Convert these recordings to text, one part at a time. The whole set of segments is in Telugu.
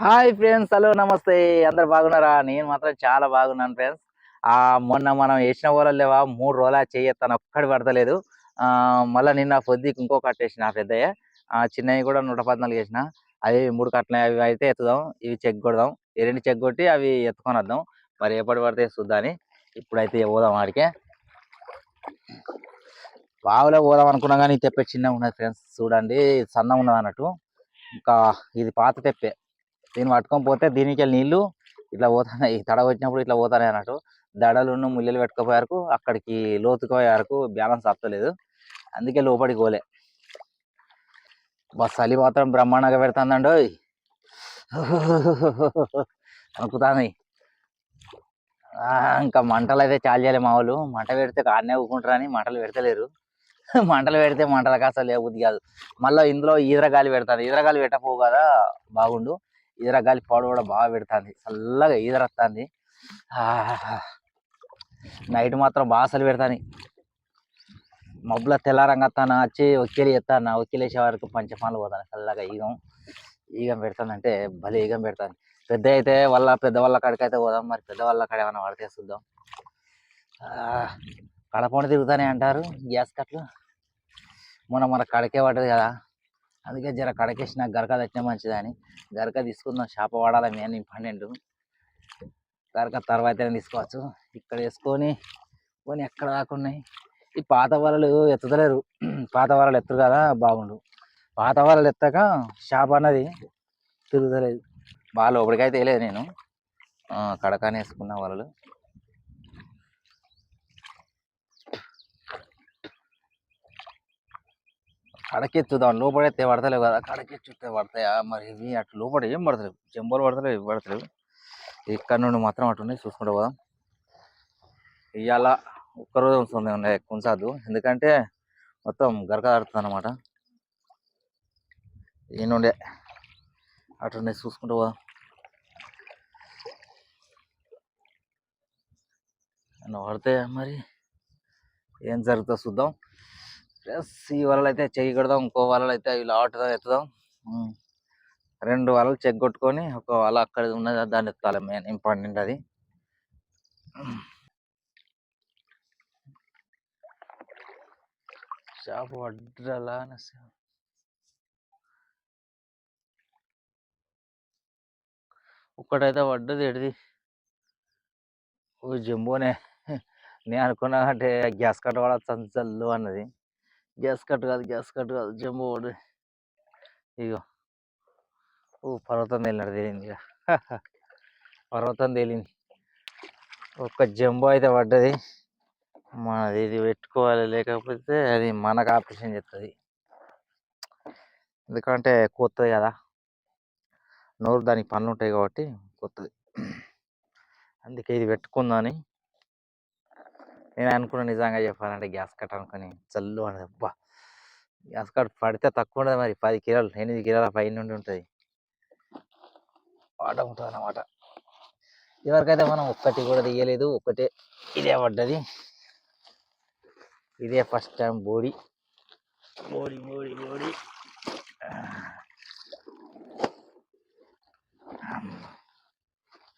హాయ్ ఫ్రెండ్స్ హలో నమస్తే. అందరు బాగున్నారా? నేను మాత్రం చాలా బాగున్నాను ఫ్రెండ్స్. ఆ మొన్న మనం వేసిన వరలు లేవా? మూడు రోజులు చేయత్తాను ఒక్కడి పడతలేదు. మళ్ళీ నిన్న పొద్దుకి ఇంకో కట్టేసిన పెద్దయ్య. చిన్నవి కూడా నూట పద్నాలుగు వేసిన. అవి మూడు కట్టలు అవి అయితే ఎత్తుదాం. ఇవి చెక్ కొడదాం. ఈ రెండు చెక్ కొట్టి అవి ఎత్తుకొని వద్దాం. మరి ఎప్పటి పడితే చూద్దాని ఇప్పుడైతే పోదాం ఆడికే. బావులో పోదాం అనుకున్నా కానీ తెప్పే చిన్నగా ఉన్నది ఫ్రెండ్స్. చూడండి సన్న ఉన్నది అన్నట్టు. ఇంకా ఇది పాత తెప్పే. దీన్ని పట్టుకొని పోతే దీనికి వెళ్ళి నీళ్ళు ఇట్లా పోతున్నాయి తడ వచ్చినప్పుడు ఇట్లా పోతున్నాయి అన్నట్టు దడలు ముల్లెలు వరకు అక్కడికి లోతుకుపోయే వరకు బ్యాలెన్స్ అత్తలేదు అందుకే లోపలికి పోలే. బస్ చలి మాత్రం బ్రహ్మాండంగా పెడుతుందండి అనుకుతాను ఇంకా మంటలు అయితే చాలు చేయాలి మా వాళ్ళు. మంట పెడితే ఆడనే ఊకుంటారని మంటలు పెడతలేరు. మంటలు పెడితే మంటలకు అసలు లేబుద్ది కాదు మళ్ళీ ఇందులో ఈదరగాలి పెడతాను ఈదరగాలి పెట్టకపోవు కదా బాగుండు. ఈదరగాలి పౌడర్ కూడా బాగా పెడుతుంది. చల్లగా ఈదర వస్తుంది నైట్ మాత్రం బాగా అసలు పెడతాను మబ్బుల తెల్లారంగా వస్తాను వచ్చి ఒకేలు ఎత్తాను ఒకేలేసే వరకు పంచపాలు పోతాను. చల్లగా ఈగం ఈగం పెడతానంటే భలే ఈగం పెడతాను పెద్ద అయితే వాళ్ళ పెద్ద వాళ్ళ కాడికి అయితే పోదాం. మరి పెద్ద వాళ్ళ కాడ ఏమైనా పడితే చూద్దాం. కడపండి తిరుగుతానే అంటారు గ్యాస్ కట్లు మొన్న మన కడకే పడ్డది కదా. అందుకే జర కడకేసిన గరక తెచ్చిన మంచిదని. గరక తీసుకుందాం చేప వాడాలి మేము ఇంపార్టెంట్ గరక తర్వాత తీసుకోవచ్చు. ఇక్కడ వేసుకొని పోనీ ఎక్కడ దాకా ఈ పాత వలలు ఎత్తుతలేరు. పాత వలలు ఎత్తురు కదా బాగుండు. పాత వలలు ఎత్తాక చేప అన్నది తిరుగుతలేదు. బాగా లోపలికైతే వేయలేదు నేను. కడకానే వేసుకున్న వలలు. కడకెత్తుదాం. లోపడైతే పడతలేవు కదా. కడకెత్తుతే పడతాయా? మరి ఇవి అటు లోపల ఏం పడతలేవు? చెంబలు పడతలేవు ఇవి పడతలేవు? ఇక్కడ నుండి మాత్రం అటు ఉన్నాయి చూసుకుంటూ పోదాం. ఇవాళ ఒక్కరోజు వస్తుంది ఉన్నాయి కొంచాదు ఎందుకంటే మొత్తం గరక ఆడుతుంది అనమాట ఈ నుండే అటు ఉన్నాయి చూసుకుంటూ పోదాం. పడతాయా మరి ఏం జరుగుతుందో చూద్దాం. ప్లస్ ఈ వలలు అయితే చెయ్యి కడదాం ఇంకో వలలు అయితే ఇలా ఆటుదాం ఎత్తుదాం. రెండు వలలు చెక్ కొట్టుకొని ఒక వల అక్కడ ఉన్నది దాన్ని ఎత్తాలి మెయిన్ ఇంపార్టెంట్ అది. చేప పడ్డలా ఒక్కటైతే పడ్డది ఎడిది? ఓ జంబోనే. నేను అనుకున్నా అంటే గ్యాస్ కట్ కూడా చల్లు అన్నది. గ్యాస్ కట్ కాదు గ్యాస్ కట్ కాదు జంబో వాడు ఇగో. ఓ పర్వతం తేలినాడు తేలింది ఇక పర్వతం తేలింది. ఒక్క జంబో అయితే పడ్డది. మనది ఇది పెట్టుకోవాలి లేకపోతే అది మనకు ఆపరేషన్ చేస్తుంది ఎందుకంటే కొత్తది కదా. నోరు దానికి పనులు ఉంటాయి కాబట్టి కొత్తది. అందుకే ఇది పెట్టుకుందని నేను అనుకున్న నిజంగా చెప్పాలంటే గ్యాస్ కట్ అనుకుని చల్లు అని అబ్బా! గ్యాస్ కట్ పడితే తక్కువ ఉండదు మరి. పది కిలోలు ఎనిమిది కిలోల పైన నుండి ఉంటుంది. వాట ఉంటుంది అన్నమాట. ఇవరికైతే మనం ఒక్కటి కూడా తీయలేదు. ఒక్కటే ఇదే పడ్డది. ఇదే ఫస్ట్ టైం బోడి. బోడి బోడి బోడి.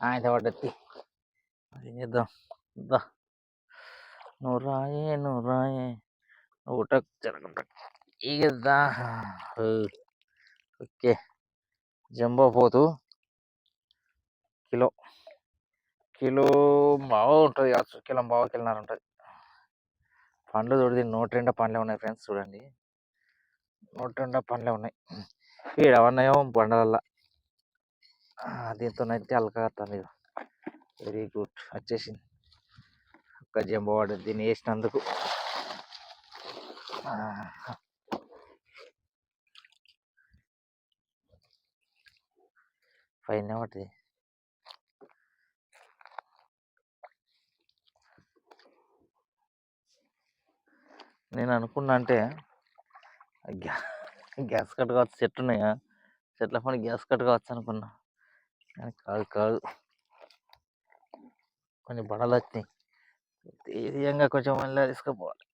ఆయన పడ్డది. ఏం చేద్దాం? నువ్వు రాయే నువ్వు రాయే ఊట జరగ ఓకే జంబో పోతు కిలో కిలో బాగా ఉంటుంది కావచ్చు కిలో బాగా కిలోన్నర ఉంటుంది పండ్లు చూడది నూట రెండు పండ్లే ఉన్నాయి ఫ్రెండ్స్ చూడండి నూట రెండు పండ్లే ఉన్నాయి ఈడ ఉన్నాయేమో బండలల్లా దీంతో అయితే అలకగత్తాను వెరీ గుడ్ వచ్చేసింది ఒక్క జంబో దీన్ని వేసినందుకు. ఆ, పైన నేను అనుకున్నా అంటే గ్యాస్ కట్ కావచ్చు చెట్టు ఉన్నాయా? చెట్ల పని గ్యాస్ కట్ కావచ్చు అనుకున్నా. కానీ కాదు కాదు. కొన్ని బడలు వచ్చినాయి. ధైర్యంగా కొంచెం మళ్ళీ తీసుకుపోవాలి.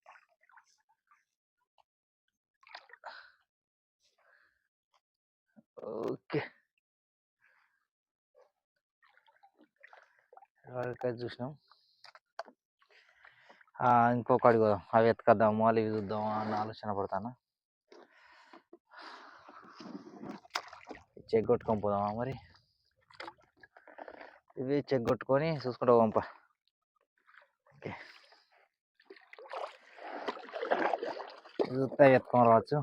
ఓకే. ఎవరికైతే చూసినాం. ఆ, ఇంకొకటి పోదాం అవి ఎత్తుకద్దాము అవి ఇవి అన్న ఆలోచన పడతాను? చెక్ కొట్టుకొని పోదామా మరి? ఇవి చెక్ కొట్టుకొని చూసుకుంటా పంప ఓకే. చూస్తే ఎత్తుకొని రావచ్చు.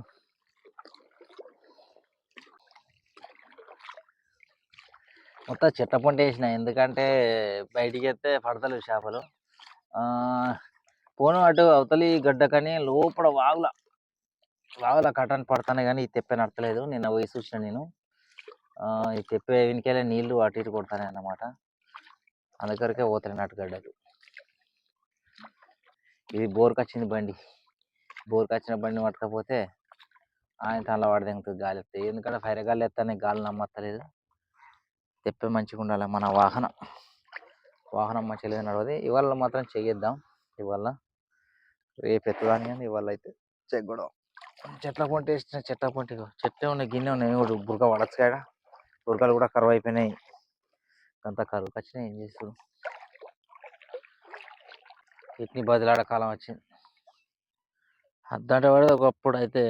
మొత్తం చెట్ల పంట వేసిన ఎందుకంటే బయటికి ఎత్తే పడతలేవు చేపలు. పోను అటు అవతలి గడ్డ కానీ లోపల వాగుల వాగుల కట్టని పడతానే కానీ ఈ తెప్పే నడతలేదు. నిన్న పోయి చూసిన నేను. ఈ తెప్పే వెనుకెళ్ళే నీళ్ళు అటు ఇటు కొడతానే అన్నమాట. అందుకరికే పోతాయి నటు గడ్డలు ఇది బోర్కి వచ్చింది బండి. బోర్కి వచ్చిన బండి పట్టకపోతే ఆయన తనలో వాడి ఇంకా గాలి వస్తాయి ఎందుకంటే ఫైర్ గాలి ఎత్తానే గాలి నమ్మత్తలేదు. తెప్పే మంచిగా ఉండాలి మన వాహనం. వాహనం మంచిగా లేదు నడవది. ఇవాళ మాత్రం చెయ్యిద్దాం. ఇవాళ రేపు ఎత్తుదాని కానీ ఇవాళ అయితే చెక్కడం చెట్ల పొంట వేసిన చెట్ల పొంటి చెట్లే ఉన్నాయి గిన్నె ఉన్నాయి. కూడా బురక పడచ్చు కాడ బురకలు కూడా కరువు అయిపోయినాయి. అంత కరువుకి వచ్చినాయి ఏం చేస్తారు కిడ్నీ బదిలాడ కాలం వచ్చింది అద్దంటే పడేది ఒకప్పుడు అయితే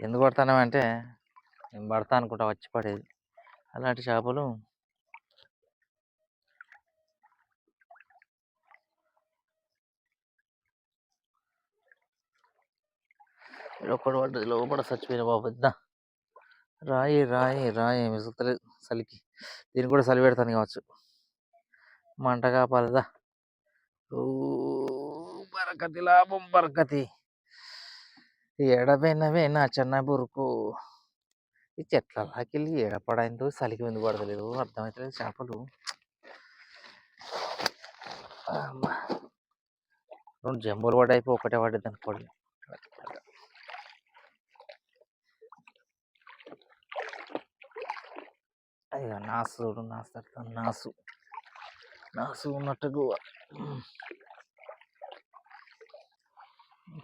ఎందుకు పడతానంటే నేను పడతా అనుకుంటా వచ్చి పడేది. అలాంటి చేపలు లోపల పడ్డది. లోపల చచ్చిపోయిన బాబు. పెద్ద రాయి రాయి రాయి. విసుగుతలేదు చలికి దీన్ని కూడా చలి పెడతాను కావచ్చు. మంట కాపాలిదా. బరకతి లాభం బరకతి. ఎడబెనవే నా చిన్న బురుకు. ఈ చెట్లకి ఎడపడైందో చలికి ముందు పడతలేదు. అర్థమవుతలేదు చేపలు. రెండు జంబులు పడైపో ఒకటే పడేది అనుకోండి. అయ్యో నాసు చూడు నాసు నాసు. నాసు ఉన్నట్టుగా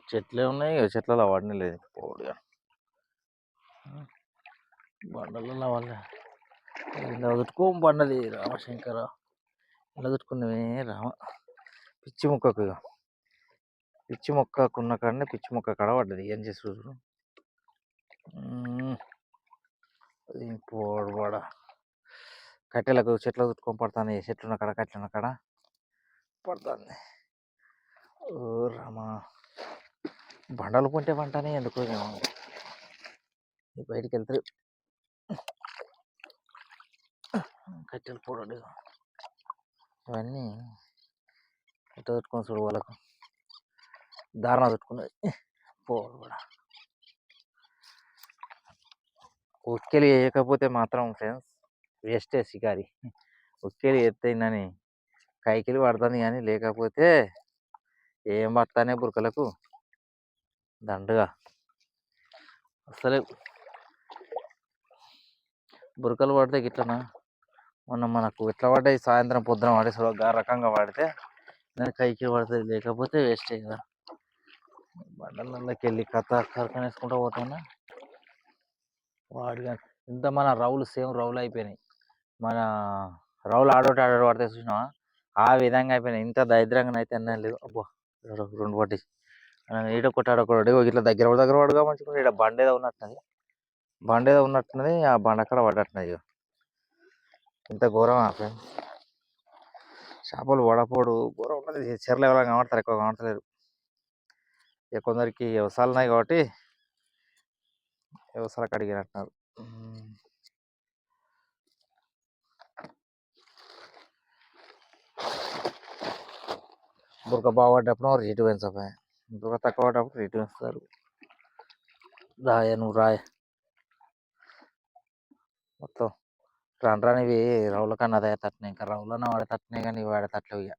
చెట్లే ఉన్నాయి చెట్లలో వాడిని లేదు. పోడిగా బండలలో వాళ్ళ ఇలా చుట్టుకో బండది రామశంకర. ఇలా చుట్టుకున్నవే రామ. పిచ్చి మొక్కకు ఇక. పిచ్చి మొక్కకున్న కాడనే పిచ్చి మొక్క కాడ పడ్డది. ఏం చేసి పోడు పోడబడ కట్టెలకు చెట్లు చుట్టుకొని పడతాను చెట్లు ఉన్న కాడ కట్టెలు ఉన్న కాడ. పడుతుంది. ఓ రామా! బండలు కొంటే వంటనే ఎందుకో ఏమో. బయటికి వెళ్తారు కట్టెలు పోడు ఇవన్నీ ఎట్ట తట్టుకొని చూడు వాళ్ళకు. దారుణ తట్టుకున్నది పోడు కూడా. ఉక్కెలు వేయకపోతే మాత్రం ఫ్రెండ్స్ వేస్టే షికారి. ఉక్కెలు ఎత్తైందని కైకిలి పడుతుంది కానీ లేకపోతే ఏం పడతానే బురకలకు. దండగా. అసలే బురకలు పడితే గిట్లనా? మొన్న మనకు ఎట్లా పడ్డాయి? సాయంత్రం పొద్దున పడే గా రకంగా పడితే దాని కైకి పడుతుంది లేకపోతే వేస్టే అయ్యిందా బండలకి వెళ్ళి కథ కరకనేసుకుంటూ పోతానా? వాడిగా ఇంత మన రౌలు సేమ్ రౌలు అయిపోయినాయి మన రౌలు ఆడోటి ఆడోటి పడితే చూసినావా? ఆ విధంగా అయిపోయినాయి ఇంత దరిద్రంగా అయితే అన్నా లేదు. అబ్బో! రెండు పట్టి ఈడ ఒకటి ఆడొకటి ఇట్లా దగ్గర దగ్గర పడుగా మంచిగా ఇక్కడ బండ ఏదో ఉన్నట్టున్నది. బండ ఏదో ఉన్నట్టున్నది ఆ బండ అక్కడ పడ్డట్టున్నది ఇంత ఘోరం ఫ్రెండ్స్ చేపలు వడపోడు ఘోరం ఉన్నది. చెర్లు ఎవరైనా కనబడతారు ఎక్కువ కనబడతలేరు. ఇక కొందరికి వ్యవసాయాలు ఉన్నాయి కాబట్టి వ్యవసాయాలకు అడిగినట్టున్నారు. ఉమ్. బురక బాగుపడ్డప్పుడు రేటు పెంచపోయా బురక తక్కువ పడ్డప్పుడు రేటు పెంచుతారు రాయ నువ్వు రాయ. మొత్తం రాను రానివి రౌల కన్నా అదే తట్టినాయి. ఇంకా రౌలన్న వాడే తట్టినాయి కానీ వాడే తట్టలేవు ఇక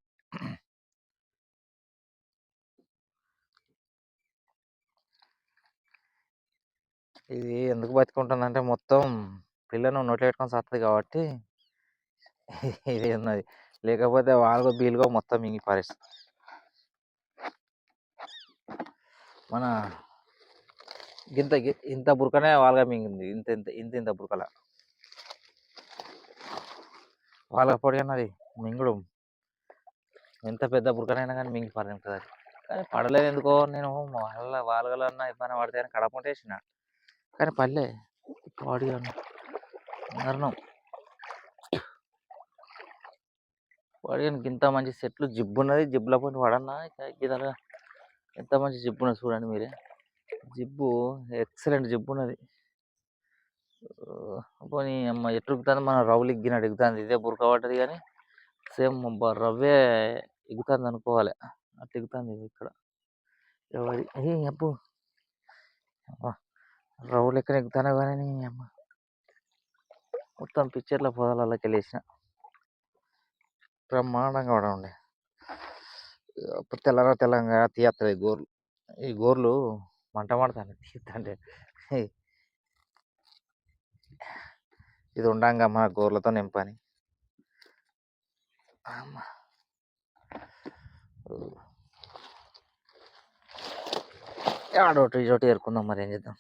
ఇది ఎందుకు బతుకుంటుందంటే మొత్తం పిల్లను నోట్లో పెట్టుకొని సత్తది కాబట్టి ఇది ఉన్నది లేకపోతే వాళ్ళకో బీలుగా మొత్తం మింగి పరిస్థితి మన ఇంత ఇంత బురకనే వాళ్ళగా మింగింది. ఇంత ఇంత ఇంత ఇంత బురకల. వాళ్ళ పొడి అన్నది మింగుడు. ఎంత పెద్ద బురకనైనా కానీ మింగి పడుతుంది అది కానీ పడలేదు ఎందుకో నేను వాళ్ళ వాళ్ళగలన్నా ఇబ్బంది పడితే అని వేసిన కానీ పల్లె పాడి మరణం వాడికి ఇంత మంచి సెట్లు జిబ్బు ఉన్నది జిబ్బులో పోయి వాడన్నా గిదల ఎంత మంచి జిబ్బు ఉన్నది చూడండి మీరే. జిబ్బు ఎక్సలెంట్ జిబ్బు ఉన్నది పోనీ అమ్మ ఎట్టు మన రవ్వులు ఎగ్గినట్టు ఎగుతుంది. ఇదే బురక పడ్డది కానీ సేమ్ రవ్వే ఎగుతుంది అనుకోవాలి. అట్లా ఎగుతుంది ఇక్కడ. ఎవరి ఏ అబ్బు. అబ్బా, రవ్వు లెక్కన ఎక్కుతానే కానీ అమ్మ. మొత్తం పిక్చర్ల పొదలకి వెళ్ళేసిన బ్రహ్మాండంగా కూడా ఉండే అప్పుడు తెల్లర తెల్లంగా తీయత్తది గోర్లు ఈ గోర్లు మంట పడతాను తీయత్తంటే ఇది ఉండంగా మన గోర్లతో నింపని అమ్మ. ఊ. ఆడోటి ఇటోటి ఏరుకుందాం మరి ఏం చేద్దాం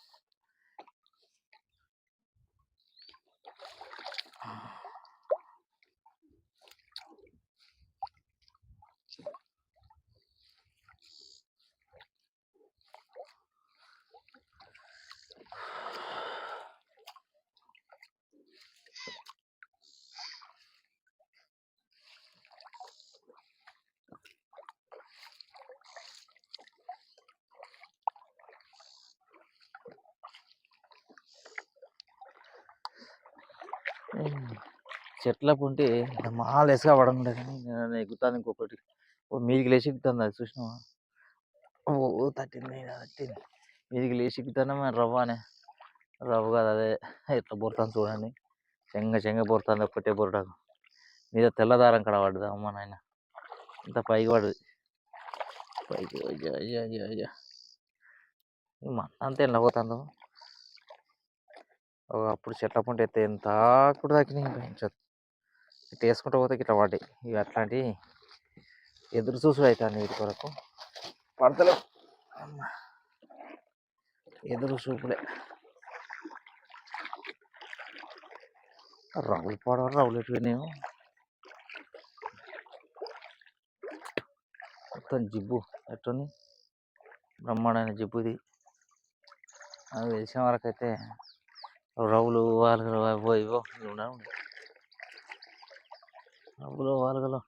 చెట్ల పుంటి మాలేసుగా పడకుండా కానీ నేను ఎక్కుతాను ఇంకొకటి. ఓ మీదికి లేచి ఎక్కుతుంది అది చూసినావా? ఓ తట్టింది తట్టింది. మీదికి లేచి ఎక్కుతానే మన రవ్వ అనే రవ్వ కాదు అదే ఎట్లా బొరుతాను చూడండి. చెంగ చెంగ బొరుతుంది ఒక్కటే పొరటాకు మీద తెల్లదారం కడ పడ్డది అమ్మ నాయన. ఇంత పైకి పడదు పైకి అయ్యా అయ్యా అయ్యా అయ్యా. మంట అంతా ఎండ అప్పుడు చెట్ల పంట అయితే ఎంత కూడా తగ్గినాయి పెంచదు ఇట్లా వేసుకుంటూ పోతే ఇట్లా పడ్డాయి. ఇవి అట్లాంటివి ఎదురు చూసుడు అవుతుంది వీటి కొరకు. పడతలేవు అమ్మ. ఎదురు చూపులే రవ్వులు పడవ రవ్వులు ఎటువైనాయో మొత్తం జిబ్బు ఎట్టుంది? బ్రహ్మాండమైన జిబ్బు ఇది అది తెలిసిన వరకు అయితే వాలుగలు అవో ఇవో ఉండే అప్పులో వాలుగలు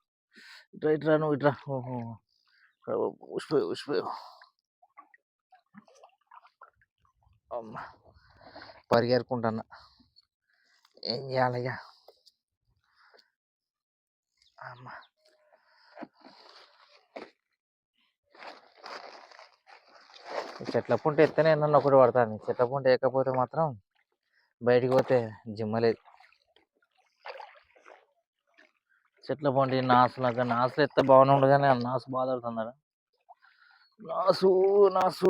ఇట్రా ఇట్రా నువ్వు ఇట్రా. ఓహో! ఉసిపోయి ఉసిపోయి అమ్మ! పరిగెరుకుంటున్నా. ఏం చేయాలయ్యా? అమ్మ! చెట్ల పుంట ఎత్తేనే నన్ను ఒకటి పడతాను చెట్ల పుంట ఎక్కకపోతే మాత్రం బయటికి పోతే జిమ్మలేదు చెట్ల పండి నాసులు అక్కడ నాసులు ఎత్తే బాగానే ఉండదు కానీ ఆ నాసు బాధ పడుతున్నాడు నాసు నాసు.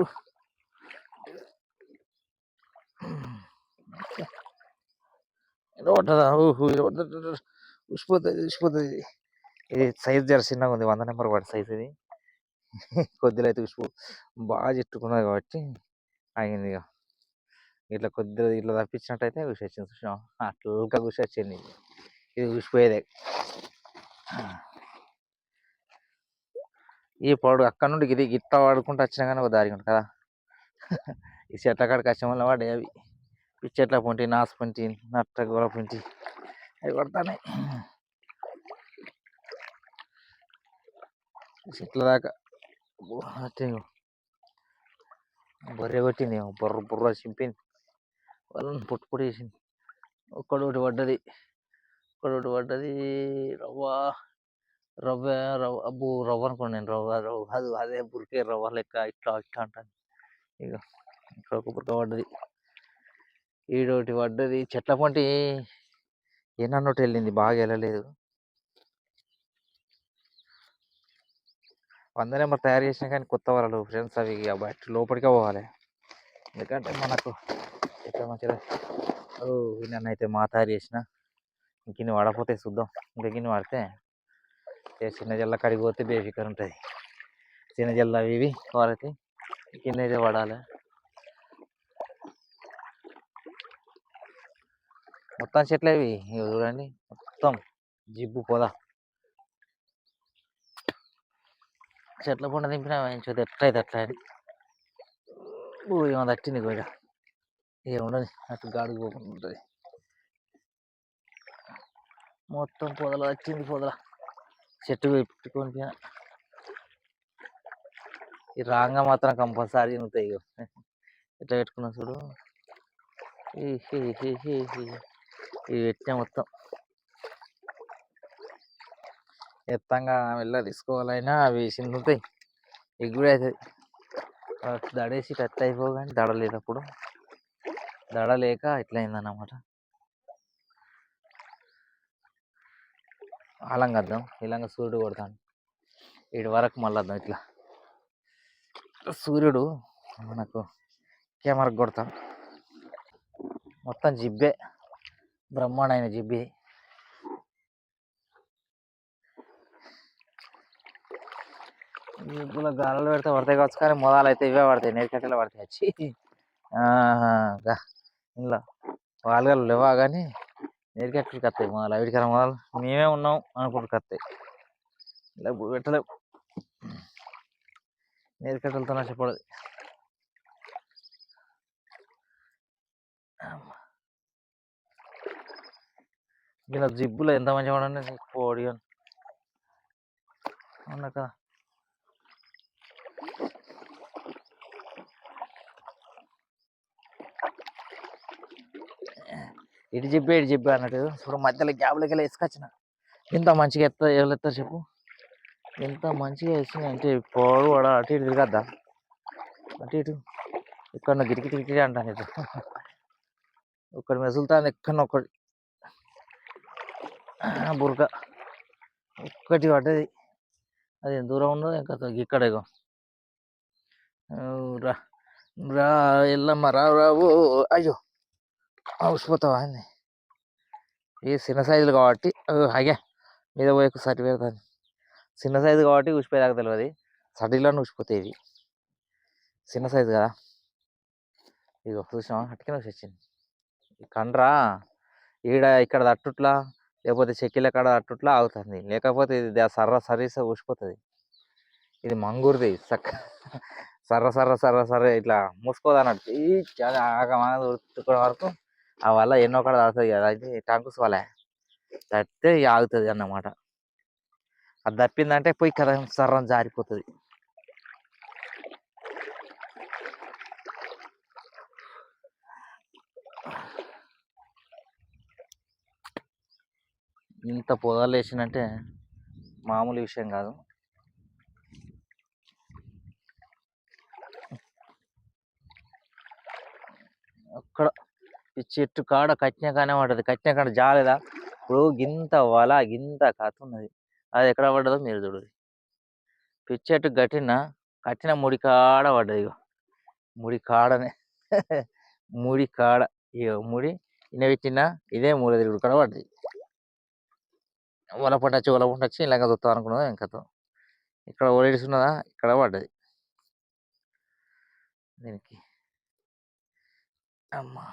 ఇది పట్టదా ఊహు ఇది ఉసిపోతుంది ఉసిపోతుంది ఇది సైజ్ జర చిన్నగా ఉంది వంద నెంబర్ పడి సైజ్ ఇది. కొద్దిలో అయితే ఉసిపో బాగా చెట్టుకున్నది కాబట్టి ఆగింది ఇక ఇట్లా కొద్దిగా ఇట్లా తప్పించినట్టయితే ఉసి వచ్చింది చూసినావా? అట్లా ఉసి వచ్చింది. ఇది ఉసిపోయేదే ఈ పొడు అక్కడ నుండి ఇది గిట్ట వాడుకుంటూ వచ్చినా కానీ ఒక దారి ఉంటుంది కదా. ఈ చెట్ల కాడికి వచ్చే వల్ల వాడే అవి. ఈ చెట్ల పొంటి నాసు పొంటి నట్ట గోల పొంటి అవి కొడతానే. చెట్ల దాకా బొర్రె కొట్టింది బొర్ర బుర్ర బుర్ర చింపింది. వాళ్ళని పుట్టు పుట్టి చేసింది ఒక్కడోటి పడ్డది. ఒక్కడోటి పడ్డది. రవ్వ రవ్వ రవ్వ అబ్బో! రవ్వ అనుకోండి నేను. రవ్వ రవ్వ అది అదే బురికే రవ్వ లెక్క ఇట్లా ఇట్లా అంటాను. ఇక ఇక్కడ ఒక బురక పడ్డది. ఈడోటి పడ్డది. చెట్ల పంటి ఏనన్నోటి వెళ్ళింది. బాగా వెళ్ళలేదు. వంద నెంబర్ తయారు చేసినా కానీ కొత్త వాళ్ళు ఫ్రెండ్స్ అవి బయట లోపలికే పోవాలి. ఎందుకంటే మనకు ఎట్లా మంచిగా ఓ నన్ను అయితే మా తయారు చేసిన ఇంకిన్ని వాడకపోతే చూద్దాం. ఇంకా గిన్ని వాడితే చిన్న జల్ల కడిగిపోతే బేఫికర్ ఉంటుంది. చిన్న జల్ల అవి ఇవి వాడితే గిన్నె అయితే వాడాలి. మొత్తం చెట్లు ఇవి చూడండి. మొత్తం జిబ్బు పొద. చెట్ల పండు దింపినా చూద్దాం ఎట్లయితే అట్లా అని భూమి తట్టింది కూడా ఇక ఉండదు అటు గాడుకు పోకుండా ఉంటుంది. మొత్తం పొదల వచ్చింది పొదల. చెట్టు పెట్టుకొని ఈ రాంగ మాత్రం కంపల్సరీ ఉంటాయి ఎట్లా పెట్టుకున్నా చూడు. ఇవి పెట్టినా మొత్తం. ఎత్తంగా వెళ్ళ తీసుకోవాలైనా అవి చిందుతాయి ఎగుడు అవుతుంది దడేసి టచ్ అయిపోగానే దడ దడలేక దడ అలంగా వద్దాం ఇలాగ సూర్యుడు కొడతాను ఇటు వరకు మళ్ళీ వద్దాం ఇట్లా. సూర్యుడు మనకు కెమెరాకు కొడతాం మొత్తం జిబ్బే. బ్రహ్మాండమైన జిబ్బి. ఇప్పుడు గాలలు పెడితే పడతాయి కావచ్చు కానీ మొదలు అయితే ఇవే పడతాయి. నేర్కట్టెలు పడతాయి. వచ్చి ఇంట్లో వాళ్ళు లేవా కానీ నేరుగా ఎక్కడికి వస్తాయి. మొదలు వీటికన్నా మొదలు మేమే ఉన్నాం అనుకుంటుకు వస్తాయి. ఇలా ఇప్పుడు పెట్టలేవు నేర్కట్టెలతో నష్టపడదు ఇలా జిబ్బులో ఎంత మంచిగా ఉండండి కోడి అవునా కదా ఇటు చెప్పి ఇటు చెప్పి అన్నట్టు. ఇప్పుడు మధ్యలో గ్యాప్లోకి వెళ్ళి వేసుకొచ్చిన. ఎంత మంచిగా ఎత్త ఎవరు చెప్పు. ఎంత మంచిగా వేసింది అంటే పోడు వాడ అటు ఇటు తిరగద్దా? అటు ఇటు. ఇక్కడ గిరికి తిరిగి అంటాను ఇటు. ఒక్కడి మెసులుతాను ఎక్కడ ఒక్కటి బురక. ఒక్కటి పడ్డది. అది ఎంత దూరం ఉందో ఇంకా ఇక్కడ రా. రా ఎల్లమ్మ రా రావు అయ్యో. ఉసిపోతావా అండి ఇది చిన్న సైజులు కాబట్టి అయ్యా మీద పోయి సరి పెడతాను. చిన్న సైజు కాబట్టి ఊసిపోయేదాకా తెలియదు సడిలో ఊసిపోతాయి ఇవి. చిన్న సైజు కదా. ఇగో చూసినావా? అట్టుకనే వచ్చింది ఈ కండ్రా ఈడ ఇక్కడ తట్టుట్లా లేకపోతే చెక్కిల కాడ తట్టుట్లా ఆగుతుంది. లేకపోతే ఇది సర్ర సరీస ఊసిపోతుంది. ఇది మంగూరుది చక్క. సర్ర సర్ర సర్ర సర్ర ఇట్లా మూసుకోదు ఈ చాలా ఆగమా ఉడుకునే వరకు ఆ వల్ల ఎన్నో కూడా తాగుతుంది కదా అది టంకుస్ వల్ల తట్టితే ఆగుతుంది అన్నమాట. అది తప్పిందంటే పోయి కదా సర్రం జారిపోతుంది. ఇంత పొదలు వేసినంటే మామూలు విషయం కాదు అక్కడ ఈ చెట్టు కాడ కట్టినకానే పడ్డది కట్టిన జాలేదా? ఇప్పుడు గింత వల గింత కథ ఉన్నది. అది ఎక్కడ పడ్డదో మీరు చూడదు పిచ్చి చెట్టు కట్టిన కట్టిన ముడి కాడ పడ్డది ఇగో. ముడి కాడనే. ముడి కాడ. ఇగో ముడి ఇన్న పెట్టిన ఇదే మూడు తిరుగుడు కాడ పడ్డది. వల పట్టచ్చు వల పట్టచ్చు ఇలాగ చూస్తాం అనుకున్నదా ఇంకా ఇక్కడ ఉన్నదా? ఇక్కడ పడ్డది. దీనికి. అమ్మా.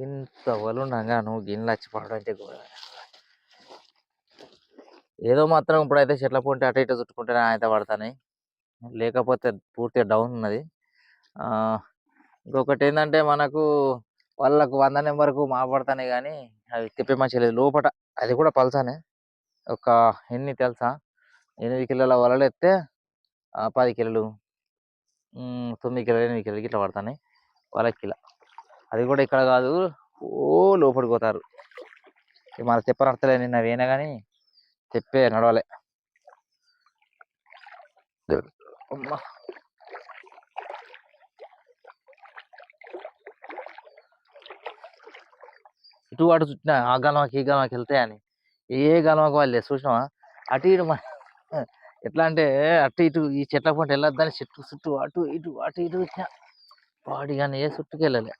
ఇంత వలుండగా నువ్వు గిన్నెలు వచ్చి పడడం అంటే ఏదో మాత్రం ఇప్పుడైతే చెట్ల పొంటి అటు ఇటు చుట్టుకుంటేనే అయితే పడతాయి లేకపోతే పూర్తిగా డౌన్ ఉన్నది. ఇంకొకటి ఏంటంటే మనకు వాళ్ళకు వంద నెంబర్కు మా పడతానే కానీ అవి తిప్పే మంచి లేదు. లోపట అది కూడా పల్సానే. ఒక ఎన్ని తెలుసా? ఎనిమిది కిలోల వలలు ఎత్తే పది కిలోలు తొమ్మిది కిలోలు ఎనిమిది కిలోలు ఇట్లా పడతాయి వల కిలో. అది కూడా ఇక్కడ కాదు. ఓ లోపలికి పోతారు. మన తిప్ప నిన్న వేనా కానీ చెప్పే నడవలే. అమ్మా. ఇటు అటు చుట్టినా ఆ గలమకి ఈ గలమకి వెళ్తాయని ఏ గలమకి వాళ్ళు చూసినావా? అటు ఇటు ఎట్లా అంటే అటు ఇటు ఈ చెట్ల పంట వెళ్ళొద్దని చెట్టు చుట్టూ అటు ఇటు అటు ఇటు వచ్చిన వాడి కానీ ఏ చుట్టుకు వెళ్ళలే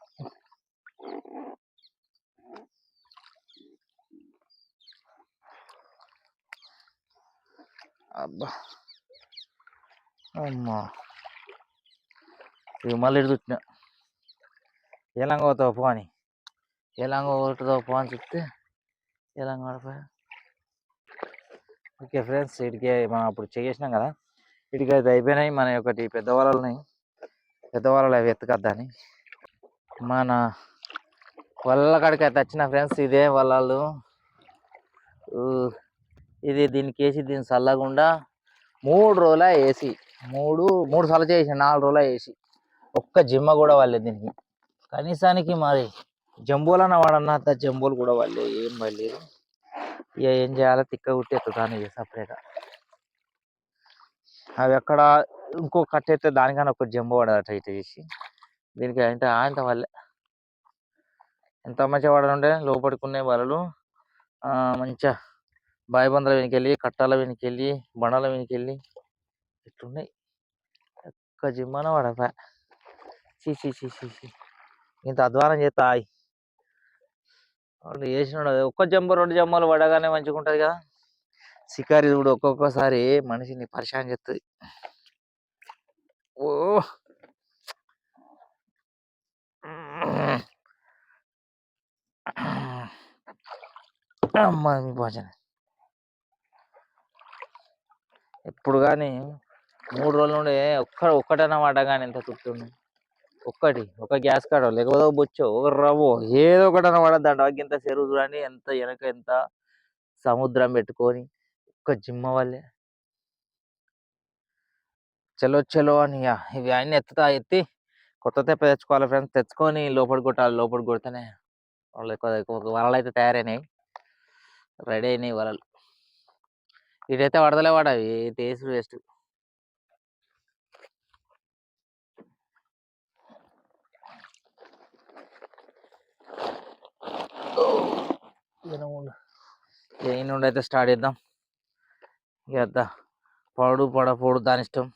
అబ్బా. అమ్మా. ఇవి మళ్ళీ ఇటు చుట్టిన ఏ పోతావు పో అని. ఎలాగో ఒకటిదో పో అని చెప్తే ఎలాగ పడిపోయా ఓకే ఫ్రెండ్స్ ఇటుకే మనం అప్పుడు చేసినాం కదా. ఇటుక అయితే అయిపోయినాయి. మన ఒకటి పెద్ద పెద్దవాళ్ళు అవి ఎత్తుకద్దని మన వల్ల కాడికి అయితే వచ్చిన ఫ్రెండ్స్ ఇదే వలలు. ఇది దీనికి వేసి దీని చల్లకుండా మూడు రోజుల వేసి మూడు మూడు సార్లు చేసి నాలుగు రోజుల వేసి ఒక్క జిమ్మ కూడా వాళ్ళే దీనికి. కనీసానికి మరి జంబోలన్న వాడన్న అంత జంబోలు కూడా వాళ్ళే ఏం వాళ్ళేదు ఇక ఏం చేయాలో తిక్క కుట్టి ఎత్తుతాను సపరేట్గా అవి ఎక్కడ ఇంకో కట్ దానికన్నా ఒక జంబో పడదట ఇటు చేసి దీనికి అంటే ఆయన వాళ్ళే ఎంత మంచిగా పడాలంటే లోపడుకునే వలలు మంచిగా బాయిబందల వెనకెళ్ళి కట్టాల వెనకెళ్ళి బండల వెనకెళ్ళి ఇట్లున్నాయి. ఒక్క జిమ్మన పడపా చీ చీ ఇంత అధ్వానం చేస్తాయి వాళ్ళు చేసినాడు. ఒక్క జంబ రెండు జమ్మలు పడగానే మంచిగా ఉంటుంది కదా షికారి చూడు ఒక్కొక్కసారి మనిషిని పరిశాన్ చేస్తుంది ఓ. అమ్మా మీ ఎప్పుడు కానీ మూడు రోజుల నుండి ఒక్క ఒక్కటైనా వాట కానీ ఎంత తృప్తుండు ఒక్కటి ఒక గ్యాస్ కాడ లేకపోతే ఒక బొచ్చో ఒక రవ్వో ఏదో ఒకటైనా పడద్దంట ఇంత చెరువు చూడండి ఎంత వెనక ఎంత సముద్రం పెట్టుకొని ఒక్క జిమ్మ వల్లే. చలో చలో అని ఇవి అన్నీ ఎత్తుతా ఎత్తి కొత్త తెప్ప తెచ్చుకోవాలి ఫ్రెండ్స్ తెచ్చుకొని లోపల కొట్టాలి లోపల కొడితేనే వాళ్ళు ఎక్కువ ఎక్కువ వలలు అయితే తయారైనాయి. రెడీ అయినాయి వలలు. ఇటైతే పడతలే వాడ అవి టేస్ట్ వేస్ట్. ఏ నుండి అయితే స్టార్ట్ చేద్దాం? ఇక పడు పడ పొడు దాని ఇష్టం.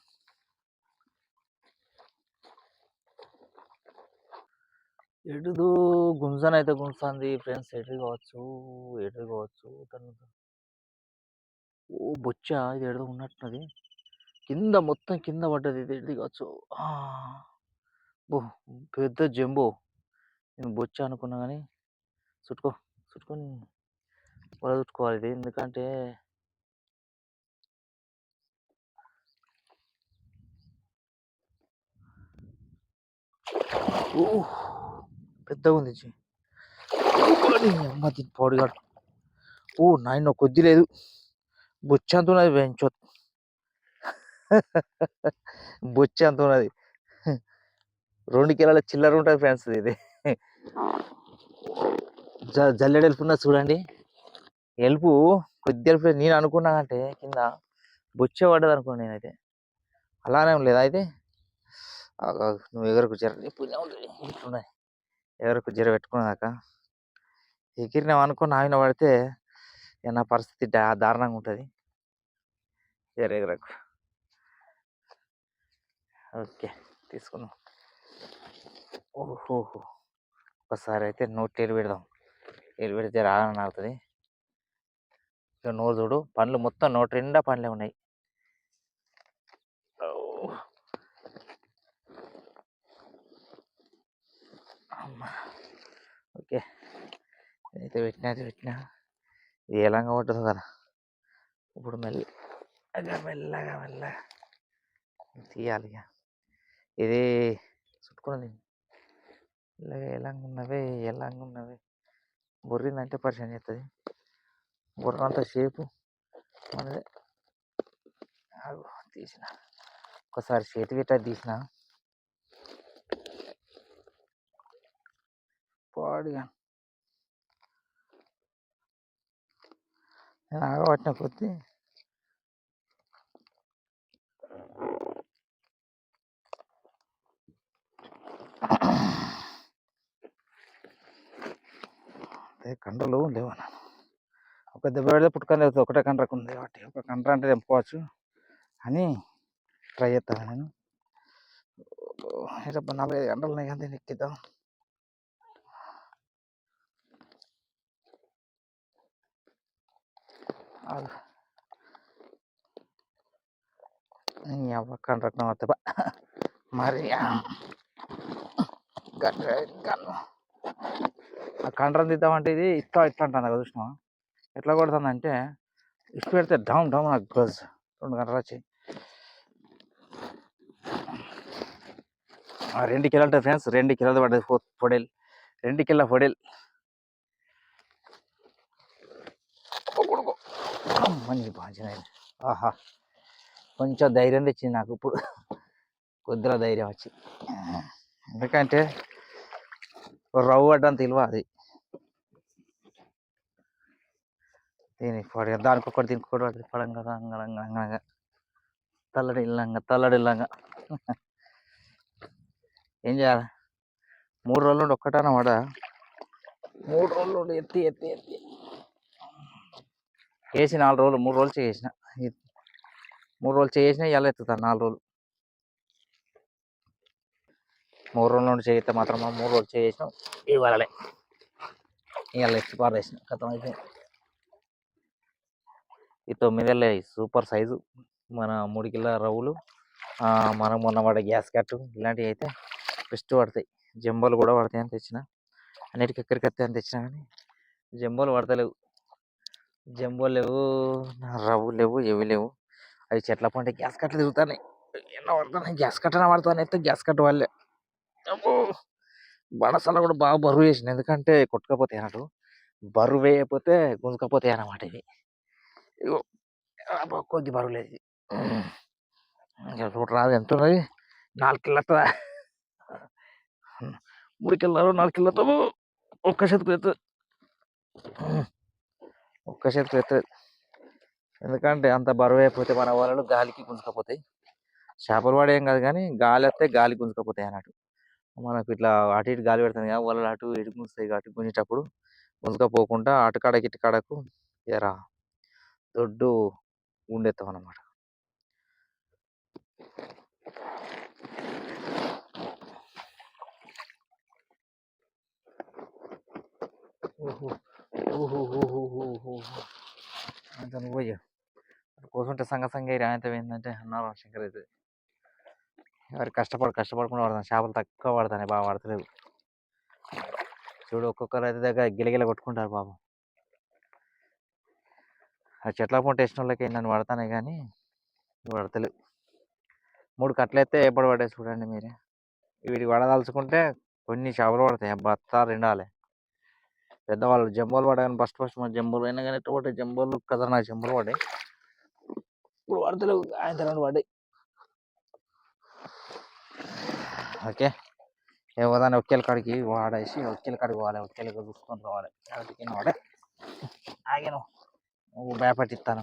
గుంజన అయితే గుంజుతుంది ఫ్రెండ్స్ ఎటు కావచ్చు ఎటు కావచ్చు తను ఓ బొచ్చ ఇది ఏడదో ఉన్నట్టున్నది. కింద మొత్తం కింద పడ్డది ఇది ఎడిది కావచ్చు బో పెద్ద జంబో. నేను బొచ్చ అనుకున్నా కానీ చుట్టుకో చుట్టుకొని వల చుట్టుకోవాలి ఇది. ఎందుకంటే ఓ పెద్దగా ఉంది జీ. అమ్మ దీని పొడిగాడు ఓ నాయన కొద్ది లేదు. బొచ్చ అంత ఉన్నది పెంచో. బొచ్చ ఉన్నది రెండు కిలోల చిల్లర ఉంటుంది ఫ్రెండ్స్ ఇది. జ జల్లెడ ఎలుపున్నది చూడండి. ఎలుపు కొద్ది ఎలుపు నేను అనుకున్నా అంటే కింద బొచ్చే పడ్డది అనుకున్నా నేనైతే. అలానే లేదు అయితే? నువ్వు ఎగరకు జర నీ పుణ్యం ఎగరకు జర పెట్టుకున్నాక ఎగిరినాం అనుకున్న ఆయన పడితే ఇక నా పరిస్థితి దారుణంగా ఉంటుంది. ఎరగరకు ఓకే. తీసుకున్నాం ఓహో ఒకసారి అయితే నోట్ ఏరు పెడదాం. ఏరు పెడితే రాగానే అవుతుంది ఇక నోరు చూడు. పండ్లు మొత్తం నోటి నిండా పండ్లే ఉన్నాయి. అమ్మా! ఓకే. అయితే పెట్టినా అయితే పెట్టినా. ఇది ఎలాగ పడ్డదు కదా! ఇప్పుడు మళ్ళీ. మెల్లగా మెల్లగా మెల్లగా తీయాలి ఇక ఇది చుట్టుకున్నది మెల్లగా ఎలాగ ఉన్నవే ఎలాగ ఉన్నవే బొర్రిందంటే పరిచయం చేస్తుంది బుర్రంత షేపు మనదే. తీసిన. ఒకసారి చేతి గిట్ట తీసిన. పాడుగా నేను ఆగబట్టిన కొద్దీ అదే కండలు లేవు ఒక దెబ్బ పెడితే పుట్టుకొని లేకపోతే ఒకటే కండ్రకు ఉంది కాబట్టి ఒక కండ్ర అంటే తెంపుకోవచ్చు అని ట్రై చేస్తాను నేను. డెబ్బై నలభై గంటలు ఉన్నాయి కానీ దీన్ని ఎక్కిద్దాం. ఆగు. అవ్వ కండ్రకు వస్తే మరి ఆ కండ్రం తీద్దామంటే ఇది ఇట్లా ఇట్లా అంటుంది కదా చూసినావా? ఎట్లా కొడుతుంది అంటే ఇటు పెడితే డౌన్ డౌన్ నాకు గజ్ రెండు గంటలు వచ్చి ఆ రెండు కిలోలు ఫ్రెండ్స్ రెండు కిలోలు పడ్డది పొడేలు. రెండు కిలో పొడేలు. మంచి బాగా ఆహా. కొంచెం ధైర్యం తెచ్చింది నాకు ఇప్పుడు. కొద్దిగా ధైర్యం వచ్చి. ఎందుకంటే రవ్వు పడ్డంత విలువ అది? దీని పడి దానికి ఒకటి దీనికి ఒకటి పడి పడంగా రంగ తల్లడి ఇల్లంగా తల్లడి ఇల్లంగా. ఏం చేయాలి? మూడు రోజులు ఒక్కటాన పడ మూడు రోజులు ఎత్తి ఎత్తి ఎత్తి. వేసి నాలుగు రోజులు మూడు రోజులు చేసిన. మూడు రోజులు చేసిన ఇలా ఎత్తుతాను నాలుగు రోజులు. మూడు రోజుల నుండి చేయితే మాత్రం మూడు రోజులు చేసినాం ఇవ్వాలే ఇవాళ ఎత్తి పారేసిన. కథం అయితే ఈ తొమ్మిదేళ్ళ సూపర్ సైజు. మన మూడు కిలో రవ్వులు మనం మొన్న పడే గ్యాస్ కట్టు ఇలాంటివి అయితే బెస్ట్ పడతాయి. జంబోలు కూడా పడతాయి అని తెచ్చిన. అన్నిటికి ఎక్కడికి వస్తాయి అని తెచ్చిన కానీ జంబోలు పడతలేవు. జంబోలు లేవు రవ్వు లేవు ఏవి లేవు. అవి చెట్ల పంట గ్యాస్ కట్టలు తిరుగుతాయి ఎన్నో పడుతున్నాయి. గ్యాస్ కట్టన పడుతున్నాయి. అయితే గ్యాస్ కట్ట వాళ్ళే. బడసలు కూడా బాగా బరువు వేసింది. ఎందుకంటే కొట్టుకపోతాయి అన్నట్టు. బరువు వేయకపోతే గుంజుకపోతే అన్నమాట ఇవి. ఇగో కొద్ది బరువు లేదు. ఇంకా చూడు రాదు ఎంత ఉన్నది? నాలుగు కిల్లతో మూడు కిల్లలు నాలుగు కిల్లతో ఒక్క చేతికి ఎత్తు ఒక్క చేతికి ఎత్తు ఎందుకంటే అంత బరువు అయిపోతే మన వాళ్ళు గాలికి గుంజుకపోతాయి. చేపలు పడేం కాదు కానీ గాలి వస్తే గాలి గుంజుకపోతాయి అన్నట్టు. మనకు ఇట్లా అటు ఇటు గాలి పెడుతుంది కదా వలలు అటు ఇటు గుంజుతాయి అటు గుంజేటప్పుడు పోకుండా అటు కాడకి ఇటు కాడకు ఎరా దొడ్డు ఉండేస్తాం అన్నమాట. ఓహో! ఓహో! ఓహో! ఓహో! అంత నువ్వు పోయి కూర్చుంటే సంగ సంగ రాయంత ఏంటంటే అన్నారు శంకర్ అయితే. ఎవరు కష్టపడి కష్టపడకుండా పడతాను చేపలు తక్కువ పడతాయి బాగా పడతలేదు చూడు ఒక్కొక్కరు అయితే దగ్గర గిలగిల కొట్టుకుంటారు పాపం. ఆ చెట్ల పంట వేసిన వాళ్ళకి నన్ను పడతానే కానీ పడతలేదు మూడు కట్టలు ఎప్పుడు పడ్డాయి చూడండి మీరే. వీటికి వడదలుచుకుంటే కొన్ని చేపలు పడతాయి. బత్త రెండాలి. పెద్దవాళ్ళు జంబోలు పడగానే ఫస్ట్ ఫస్ట్ మన జంబోలు అయినా కానీ ఎట్లా పడ్డాయి? జంబోలు కదా నా జంబోలు పడ్డాయి. ఇప్పుడు పడతలేవు. ఆయన రెండు పడ్డాయి. ఓకే. ఏమోదాన్ని ఒక్కేల కాడికి వాడేసి ఒక్కేల కాడికి పోవాలి ఒక్కేల చూసుకొని రావాలి. వాటికి వాడే. ఆగాను నువ్వు. భయపట్టిస్తాను.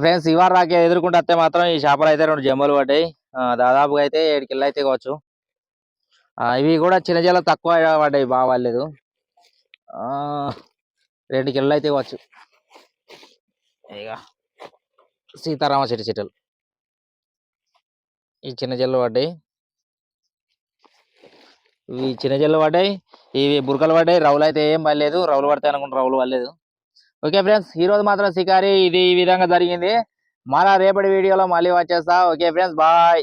ఫ్రెండ్స్ ఇవాళ రాకే ఎదుర్కొంటే వస్తే మాత్రం ఈ చేపలు అయితే రెండు జమ్మలు పడ్డాయి. దాదాపుగా అయితే ఏడు కిలో అయితే కావచ్చు. ఇవి కూడా చిన్న చిన్న తక్కువ పడ్డాయి బాగా పడలేదు. రెండు కిలోలు అయితే కావచ్చు. ఇక సీతారామ చెట్టు చెట్టులు. ఈ చిన్న జల్లు పడ్డాయి. ఇవి చిన్న జల్లు పడ్డాయి. ఇవి బురకలు పడ్డాయి. రౌలు అయితే ఏం పడలేదు. రౌలు పడతాయి అనుకుంటే రౌలు పడలేదు. ఓకే ఫ్రెండ్స్ ఈ రోజు మాత్రం షికారి ఇది ఈ విధంగా జరిగింది. మళ్ళా రేపటి వీడియోలో మళ్ళీ వచ్చేస్తా. Okay friends bye.